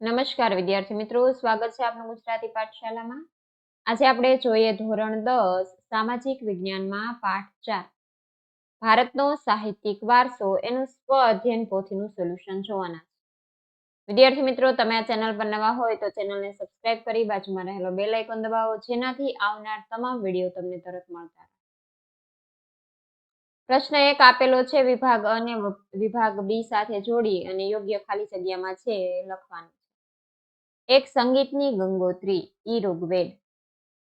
નમસ્કાર વિદ્યાર્થી મિત્રો, સ્વાગત છે આપનું ગુજરાતી પાઠશાલામાં આજે આપણે જોઈએ ધોરણ દસ, સામાજિક વિજ્ઞાનમાં પાઠ ચાર. ભારતનો સાહિત્યિક વારસો એનું સ્વ અધ્યયન પોથીનું સોલ્યુશન જોવાના વિદ્યાર્થી મિત્રો, તમે આ ચેનલ પર નવા હોય તો ચેનલને સબસ્ક્રાઇબ કરી બાજુમાં રહેલો બેલ આઇકોન દબાવો, જેનાથી આવનાર તમામ વીડિયો તમને તરત મળતા પ્રશ્ન એક આપેલો છે, વિભાગ અને વિભાગ બી સાથે જોડી અને યોગ્ય ખાલી જગ્યામાં છે લખવાનું. એક સંગીતની ગંગોત્રી, ઈ ઋગ્વેદ.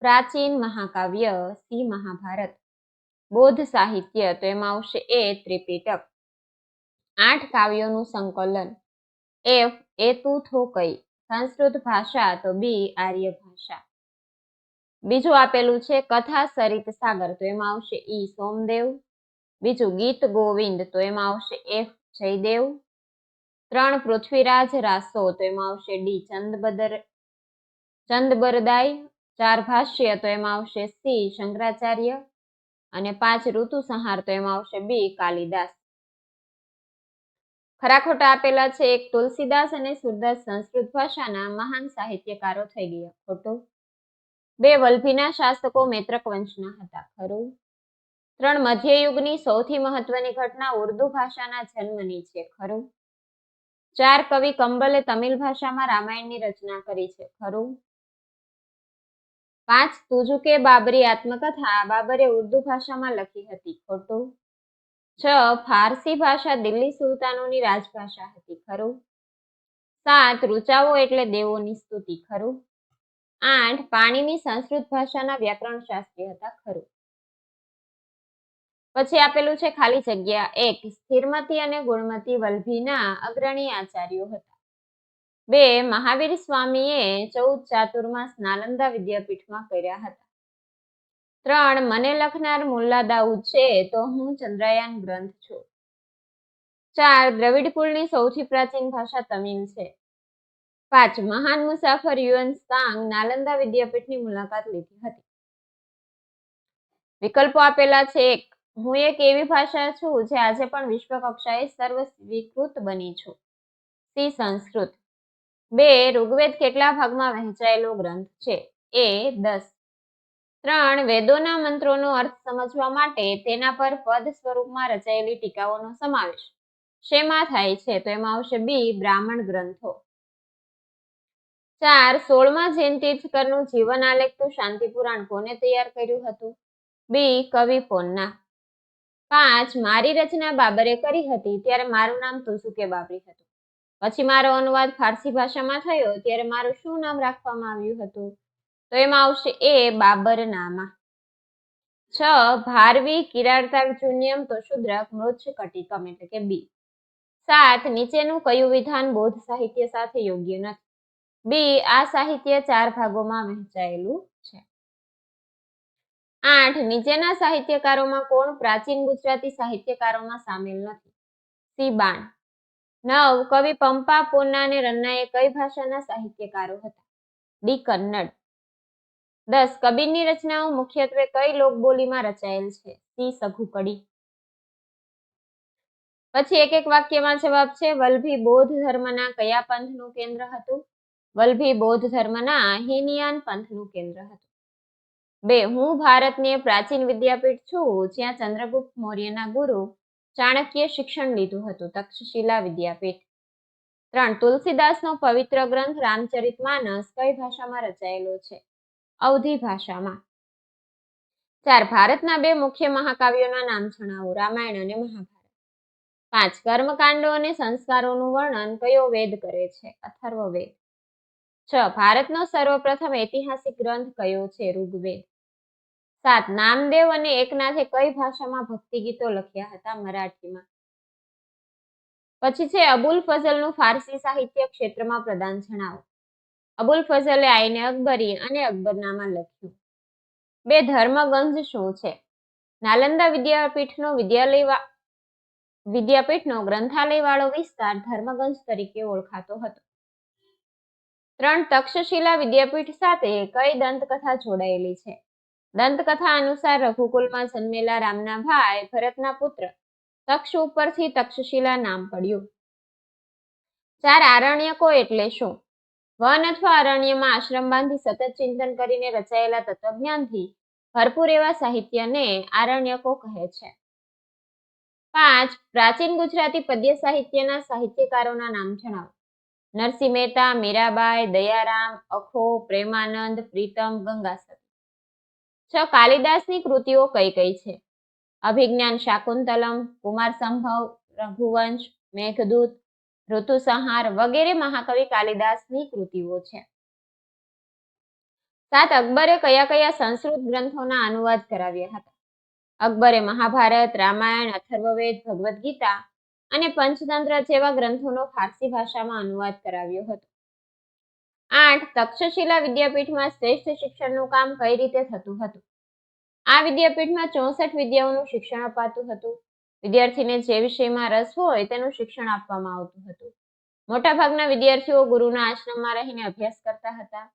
પ્રાચીન મહાકાવ્ય, સી મહાભારત. બૌદ્ધ સાહિત્ય, તો એમાં આવશે એ ત્રિપિટક. આઠ કાવ્યોનું સંકલન. એફ, એ તું થોકઈ સંસ્કૃત ભાષા, તો બી, આર્ય ભાષા. બીજું આપેલું છે કથા સરિત સાગર, તો એમાં આવશે ઈ સોમદેવ. બીજું ગીત ગોવિંદ, તો એમાં આવશે એફ જયદેવ. ત્રણ પૃથ્વીરાજ રાસો, તો એમાં આવશે ડી, ચંદબદર ચંદબરદાય ચાર ભાષ્ય, તો એમાં આવશે સી, શંકરાચાર્ય, અને પાંચ ઋતુ સંહાર તો એમાં આવશે બી, કાલિદાસ. ખરા ખોટા આપેલા છે, એક તુલસીદાસ અને સુરદાસ સંસ્કૃત ભાષાના મહાન સાહિત્યકારો થઈ ગયા. ખોટું? બે વલ્ભીના શાસકો મૈત્રક વંશના હતા, ખરું? ત્રણ મધ્યયુગની સૌથી મહત્વની ઘટના ઉર્દુ ભાષાના જન્મની છે, ખરું? ચાર કવિ કંબલે તમિલ ભાષામાં રામાયણની રચના કરી છે. ખરું? પાંચ તુજુકે બાબરી આત્મકથા બાબરે ઉર્દુ ભાષામાં લખી હતી. ખોટું? છ, ફારસી ભાષા દિલ્હી સુલતાનોની રાજભાષા હતી. ખરું? સાત ઋચાઓ એટલે દેવોની સ્તુતિ. ખરું? આઠ, પાણીની સંસ્કૃત ભાષાના વ્યાકરણ શાસ્ત્રી હતા. ખરું? પછી આપેલું છે ખાલી જગ્યા એક, સ્થિરમતી અને ગુણમતી વલ્ભીના અગ્રણી આચાર્યો હતા. બે, મહાવીર સ્વામીએ ચૌદ ચાતુર્માસ નાલંદા વિદ્યાપીઠમાં કર્યા હતા. ત્રણ, મને લખનાર મુલ્લા દાઉદ છે તો હું ચંદ્રયાન ગ્રંથ છું. ચાર, દ્રવિડ કુળની સૌથી પ્રાચીન ભાષા તમિલ છે. પાંચ, મહાન મુસાફર યુએન સાંગ નાલંદા વિદ્યાપીઠની મુલાકાત લીધી હતી. વિકલ્પો આપેલા છે એક હું એક એવી ભાષા છું જે આજે પણ વિશ્વ કક્ષાએ સર્વસ્વીકૃત બની છું. સી સંસ્કૃત. બે, ઋગ્વેદ કેટલા ભાગમાં વહેંચાયેલો ગ્રંથ છે? એ, દસ. ત્રણ, વેદોના મંત્રોનો અર્થ સમજવા માટે તેના પર પદ સ્વરૂપમાં રચાયેલી ટીકાઓનો સમાવેશ. શેમાં થાય છે? તો એમાં આવશે બી, બ્રાહ્મણ ગ્રંથો. ચાર, સોળમા જૈન તીર્થકરનું જીવન આલેખતું શાંતિ પુરાણ કોને તૈયાર કર્યું હતું? બી, કવિ પોન્ના. પાંચ મારી રચના બાબરે કરી હતી, ત્યારે મારું નામ તુસુકે બાબરી હતું. પછી મારો અનુવાદ ફારસી ભાષામાં થયો, ત્યારે મારું શું નામ રાખવામાં આવ્યું હતું? તો એમાં આવશે એ બાબરનામા. છ, ભારવી કિરારતા જુન્યમ તો શુદ્રક મૃચ્છ કટિકમ એટલે કે બી. સાત, નીચેનું કયું વિધાન બૌદ્ધ સાહિત્ય સાથે યોગ્ય નથી? બી, આ સાહિત્ય ચાર ભાગોમાં વહેંચાયેલું આઠ. નીચેના સાહિત્યકારોમાં કોણ પ્રાચીન ગુજરાતી સાહિત્યકારોમાં સામેલ નથી? સી. બાણ. નવ. કવિ પંપા પોન્ના અને રન્નાએ કઈ ભાષાના સાહિત્યકારો હતા? ડી. કન્નડ. દસ. કબીરની રચનાઓ મુખ્યત્વે કઈ લોકબોલીમાં રચાયેલ છે? સી. સઘુકડી. પછી એક એક વાક્યમાં જવાબ છે, વલ્ભી બૌદ્ધ ધર્મના કયા પંથનું કેન્દ્ર હતું? વલ્ભી બૌદ્ધ ધર્મના હિનિયાન પંથનું કેન્દ્ર હતું. બે, હું ભારતની પ્રાચીન વિદ્યાપીઠ છું, જ્યાં ચંદ્રગુપ્ત મૌર્યના ગુરુ ચાણક્ય શિક્ષણ લીધું હતું, તક્ષશિલા વિદ્યાપીઠ. ત્રણ, તુલસીદાસનો પવિત્ર ગ્રંથ રામચરિતમાનસ કઈ ભાષામાં રચાયેલો છે? અવધી ભાષામાં. ચાર, ભારતના બે મુખ્ય મહાકાવ્યોના નામ જણાવો, રામાયણ અને મહાભારત. પાંચ, કર્મકાંડો અને સંસ્કારોનું વર્ણન કયો વેદ કરે છે? અથર્વ વેદ. છ, ભારતનો સર્વપ્રથમ ઐતિહાસિક ગ્રંથ કયો છે? ઋગ્વેદ. સાત, નામદેવ અને એકનાથે કઈ ભાષામાં ભક્તિ ગીતો લખ્યા હતા મરાઠીમાં? પછી છે, અબુલ ફઝલનું ફારસી સાહિત્ય ક્ષેત્રમાં પ્રદાન જણાવો. અબુલ ફઝલે આઈને અકબરી અને અકબરનામા લખ્યું. બે ધર્મગંજ શું છે? નાલંદા વિદ્યાપીઠનો વિદ્યાલય વિદ્યાપીઠનો ગ્રંથાલય વાળો વિસ્તાર ધર્મગંજ તરીકે ઓળખાતો હતો. ત્રણ તક્ષશિલા વિદ્યાપીઠ સાથે કઈ દંતકથા જોડાયેલી છે? દંતકથા અનુસાર રઘુકુલમાં જન્મેલા રામના ભાઈ ભરતના પુત્ર તક્ષ ઉપરથી તક્ષશિલા નામ પડ્યું. ચાર આરણ્યકો એટલે શું? વન અથવા અરણ્યમાં આશ્રમ બાંધી સતત ચિંતન કરીને રચાયેલા તત્વજ્ઞાનથી ભરપૂર એવા સાહિત્યને આરણ્યકો કહે છે. પાંચ, પ્રાચીન ગુજરાતી પદ્ય સાહિત્યના સાહિત્યકારોના નામ જણાવો. નરસિંહ મહેતા, મીરાબાઈ, દયારામ, અખો, પ્રેમાનંદ, પ્રીતમ ગંગાસતી છ કાલિદાસની કૃતિઓ કઈ કઈ છે? અભિજ્ઞાન શાકુંતલમ, કુમાર સંભવ, રઘુવંશ, મેઘદૂત, ઋતુસંહાર વગેરે મહાકવિ કાલિદાસની કૃતિઓ છે. સાત અકબરે કયા કયા સંસ્કૃત ગ્રંથોના અનુવાદ કરાવ્યા હતા? અકબરે મહાભારત, રામાયણ, અથર્વવેદ, ભગવદ્ ગીતા અને પંચતંત્ર જેવા ગ્રંથોનો ફારસી ભાષામાં અનુવાદ કરાવ્યો હતો. આઠ, તક્ષશિલા વિદ્યાપીઠમાં શ્રેષ્ઠ શિક્ષણનું કામ કઈ રીતે થતું હતું? આ વિદ્યાપીઠમાં ચોસઠ વિદ્યાઓનું શિક્ષણ અપાતું હતું. વિદ્યાર્થીને જે વિષયમાં રસ હોય તેનું શિક્ષણ આપવામાં આવતું હતું. મોટાભાગના વિદ્યાર્થીઓ ગુરુના આશ્રમમાં રહીને અભ્યાસ કરતા હતા.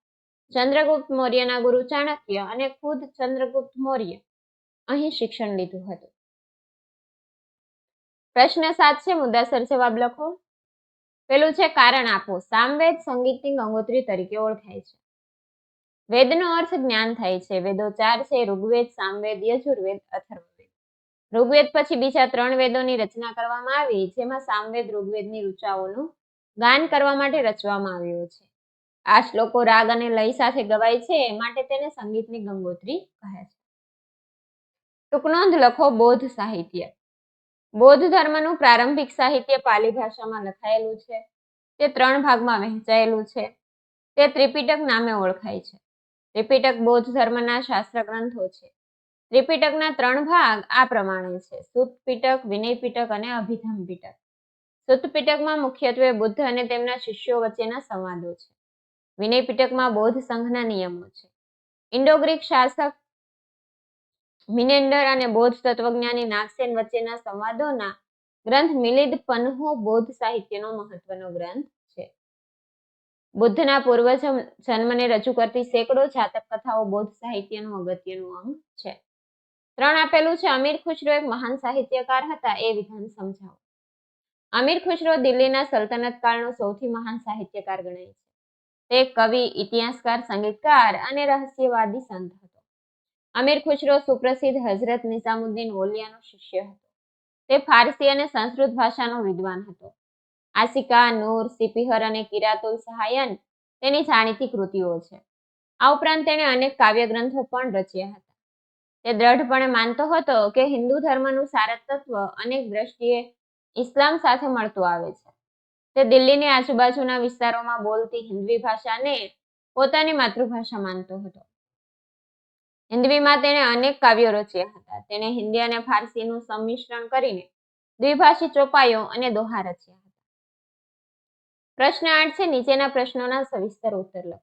ચંદ્રગુપ્ત મૌર્યના ગુરુ ચાણક્ય અને ખુદ ચંદ્રગુપ્ત મૌર્ય અહીં શિક્ષણ લીધું હતું. પ્રશ્ન સાત છે, મુદ્દાસર જવાબ લખો. પેલું છે કારણ આપો. સામવેદ સંગીતની ગંગોત્રી તરીકે ઓળખાય છે. વેદનો અર્થ જ્ઞાન થાય છે. વેદો ચાર છે ઋગ્વેદ, સામવેદ, યજુર્વેદ, અથર્વવેદ. ઋગ્વેદ પછી બીજા ત્રણ વેદોની રચના કરવામાં આવી, જેમાં સામવેદ ઋગ્વેદની ઋચાઓનું ગાન કરવા માટે રચવામાં આવ્યો છે. આ શ્લોકો રાગ અને લય સાથે ગવાય છે માટે તેને સંગીતની ગંગોત્રી કહે છે. ટૂંકનોંધ લખો બૌદ્ધ સાહિત્ય. બૌદ્ધ ધર્મનું પ્રારંભિક સાહિત્ય પાલી ભાષામાં લખાયેલું છે. તે ત્રણ ભાગમાં વહેંચાયેલું છે. તે ત્રિપિટક નામે ઓળખાય છે. ત્રિપિટક બૌદ્ધ ધર્મના શાસ્ત્ર ગ્રંથો છે. ત્રિપિટકના ત્રણ ભાગ આ પ્રમાણે છે. સુતપિટક, વિનયપિટક વિનય પિટક અને અભિધમ પિટક સુત પિટકમાં મુખ્યત્વે બુદ્ધ અને તેમના શિષ્યો વચ્ચેના સંવાદો છે. વિનય પિટકમાં બૌદ્ધ સંઘના નિયમો છે. ઇન્ડો ગ્રીક શાસક મિનેન્ડર અને બૌદ્ધ તત્વજ્ઞાની નાગસેન વચ્ચેના સંવાદોના ગ્રંથ મિલિદ પન્હો બૌદ્ધ સાહિત્યનો મહત્વનો ગ્રંથ છે. બુદ્ધના પૂર્વ જન્મને રજૂ કરતી સેંકડો જાતક કથાઓ બૌદ્ધ સાહિત્યનું અગત્યનું અંગ છે. ત્રણ આપેલું છે, અમીર ખુશરો એક મહાન સાહિત્યકાર હતા, એ વિધાન સમજાવો. અમીર ખુશરો દિલ્હીના સલ્તનત કાળનો સૌથી મહાન સાહિત્યકાર ગણાય છે. તે કવિ, ઇતિહાસકાર, સંગીતકાર અને રહસ્યવાદી સંત હતો. અમીર ખુશરો સુપ્રસિદ્ધ હઝરત નિઝામુદ્દીન ઓલિયાનો શિષ્ય હતો. તે ફારસી અને સંસ્કૃત ભાષાનો વિદ્વાન હતો. આસિકા નૂર, સિપિહર અને કિરાતુલ સહાયન તેની જાણીતી કૃતિઓ છે. આ ઉપરાંત તેણે અનેક કાવ્યગ્રંથો પણ રચ્યા હતા. તે દ્રઢપણે માનતો હતો કે હિન્દુ ધર્મનું સારતત્વ અનેક દ્રષ્ટિએ ઇસ્લામ સાથે મળતું આવે છે. તે દિલ્હીની આજુબાજુના વિસ્તારોમાં બોલતી હિન્દવી ભાષાને પોતાની માતૃભાષા માનતો હતો. હિન્દવીમાં તેણે અનેક કાવ્યો રચ્યા હતા. તેણે હિન્દી અને ફારસીનું સંમિશ્રણ કરીને દ્વિભાષી ચોપાઈઓ અને દોહા રચ્યા હતા. પ્રશ્ન આઠ છે, નીચેના પ્રશ્નોના સવિસ્તર ઉત્તર લખો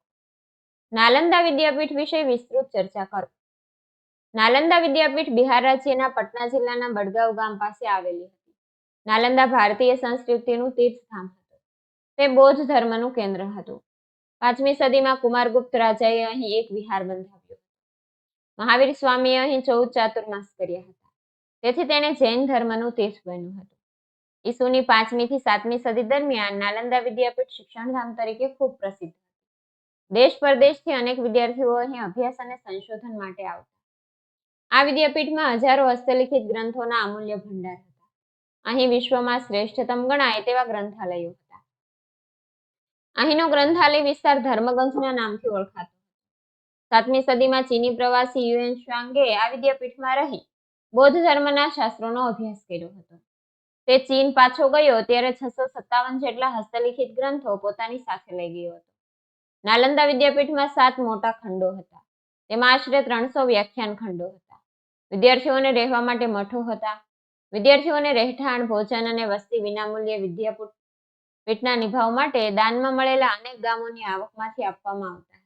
નાલંદા વિદ્યાપીઠ વિશે વિસ્તૃત ચર્ચા કરો. નાલંદા વિદ્યાપીઠ બિહાર રાજ્યના પટના જિલ્લાના બડગાંવ ગામ પાસે આવેલી હતી. નાલંદા ભારતીય સંસ્કૃતિનું તીર્થધામ હતું. તે બૌદ્ધ ધર્મનું કેન્દ્ર હતું. પાંચમી સદીમાં કુમારગુપ્ત રાજાએ અહીં એક વિહાર બંધાવ્યો મહાવીર સ્વામીએ અહીં ચૌદ ચાતુર્માસ કર્યા હતા. તેથી તેણે જૈન ધર્મનું તીર્થ બન્યું હતું. ઈસુની પાંચમી થી સાતમી સદી દરમિયાન નાલંદા વિદ્યાપીઠ શિક્ષણધામ તરીકે ખૂબ પ્રસિદ્ધ હતું. દેશ પરદેશથી અનેક વિદ્યાર્થીઓ અહીં અભ્યાસ અને સંશોધન માટે આવતા. આ વિદ્યાપીઠમાં હજારો હસ્તલિખિત ગ્રંથોના અમૂલ્ય ભંડાર હતા. અહીં વિશ્વમાં શ્રેષ્ઠતમ ગણાય તેવા ગ્રંથાલયો હતા. અહીંનો ગ્રંથાલય વિસ્તાર ધર્મગંજના નામથી ઓળખાતો સાતમી સદીમાં ચીની પ્રવાસી યુએન શ્વાંગે આ વિદ્યાપીઠમાં રહી. બૌદ્ધ ધર્મના શાસ્ત્રોનો અભ્યાસ કર્યો હતો. તે ચીન પાછો ગયો ત્યારે છસો સત્તાવન જેટલા હસ્તલિખિત ગ્રંથો પોતાની સાથે લઈ ગયો હતો. નાલંદા વિદ્યાપીઠમાં સાત મોટા ખંડો હતા. તેમાં આશરે ત્રણસો વ્યાખ્યાન ખંડો હતા. વિદ્યાર્થીઓને રહેવા માટે મઠો હતા. વિદ્યાર્થીઓને રહેઠાણ, ભોજન અને વસ્તી વિનામૂલ્યે વિદ્યાપીઠના નિભાવ માટે દાનમાં મળેલા અનેક ગામોની આવકમાંથી આપવામાં આવતા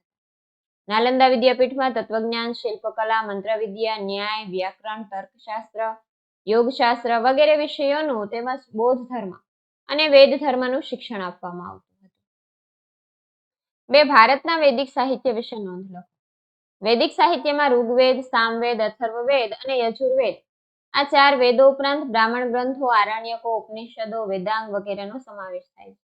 નાલંદા વિદ્યાપીઠમાં તત્વજ્ઞાન, શિલ્પકલા, મંત્રવિદ્યા, ન્યાય, વ્યાકરણ, તર્કશાસ્ત્ર, યોગશાસ્ત્ર વગેરે વિષયોનું તેમજ બૌદ્ધ ધર્મ અને વેદ ધર્મનું શિક્ષણ આપવામાં આવતું હતું. બે ભારતના વૈદિક સાહિત્ય વિશે નોંધ લો. વૈદિક સાહિત્યમાં ઋગ્વેદ, સામવેદ, અથર્વવેદ અને યજુર્વેદ આ ચાર વેદો ઉપરાંત બ્રાહ્મણ ગ્રંથો, આરણ્યકો, ઉપનિષદો, વેદાંગ વગેરેનો સમાવેશ થાય છે.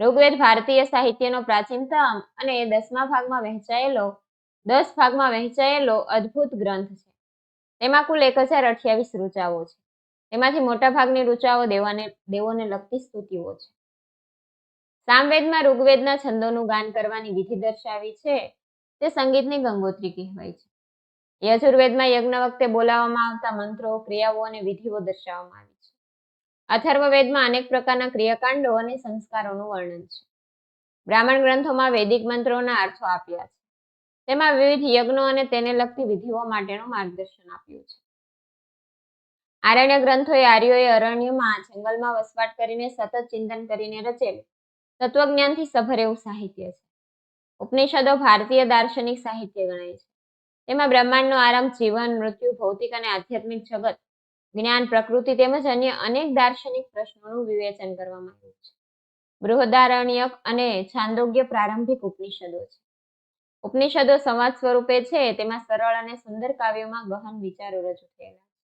ઋગ્વેદ ભારતીય સાહિત્યનો પ્રાચીનતમ અને દસમા ભાગમાં વહેંચાયેલો, દસ ભાગમાં વહેંચાયેલો અદ્ભુત ગ્રંથ છે. તેમાં કુલ એક હજાર અઠ્યાવીસ રૂચાઓ છે. તેમાંથી મોટા ભાગની રૂચાઓ દેવાને, દેવોને લગતી સ્તુતિઓ છે. સામવેદમાં ઋગ્વેદના છંદોનું ગાન કરવાની વિધિ દર્શાવી છે. તે સંગીતની ગંગોત્રી કહેવાય છે. યજુર્વેદમાં યજ્ઞ વખતે બોલાવવામાં આવતા મંત્રો, ક્રિયાઓ અને વિધિઓ દર્શાવવામાં આવી છે અથર્વવેદમાં અનેક પ્રકારના ક્રિયાકાંડો અને સંસ્કારોનું વર્ણન છે. બ્રાહ્મણ ગ્રંથોમાં વૈદિક મંત્રોના અર્થો આપ્યા છે. તેમાં વિવિધ યજ્ઞો અને તેને લગતી વિધિઓ માટેનું માર્ગદર્શન આપ્યું છે. આરણ્ય ગ્રંથોએ આર્યોએ અરણ્યમાં જંગલમાં વસવાટ કરીને સતત ચિંતન કરીને રચેલ તત્વજ્ઞાનથી સભર એવું સાહિત્ય છે. ઉપનિષદો ભારતીય દાર્શનિક સાહિત્ય ગણાય છે. તેમાં બ્રહ્માંડનો આરંભ જીવન, મૃત્યુ, ભૌતિક અને આધ્યાત્મિક જગત જ્ઞાન, પ્રકૃતિ તેમજ અન્ય અનેક દાર્શનિક પ્રશ્નોનું વિવેચન કરવામાં આવ્યું છે. બૃહદારણ્યક અને છાંદોગ્ય પ્રારંભિક ઉપનિષદો છે. ઉપનિષદો સંવાદ સ્વરૂપે છે, તેમાં સરળ અને સુંદર કાવ્યોમાં ગહન વિચારો રજૂ થયેલા છે.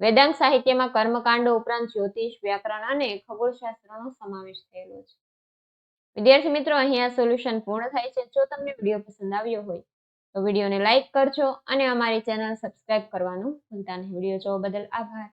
વેદાંત સાહિત્યમાં કર્મકાંડો ઉપરાંત જ્યોતિષ, વ્યાકરણ અને ખગોળશાસ્ત્રનો સમાવેશ થયેલો છે. વિદ્યાર્થી મિત્રો, અહીંયા સોલ્યુશન પૂર્ણ થાય છે. જો તમને વીડિયો પસંદ આવ્યો હોય વિડીયોને લાઈક કરજો અને અમારી ચેનલ સબસ્ક્રાઇબ કરવાનું ભૂલતા નહીં. વીડિયો જોવા બદલ આભાર.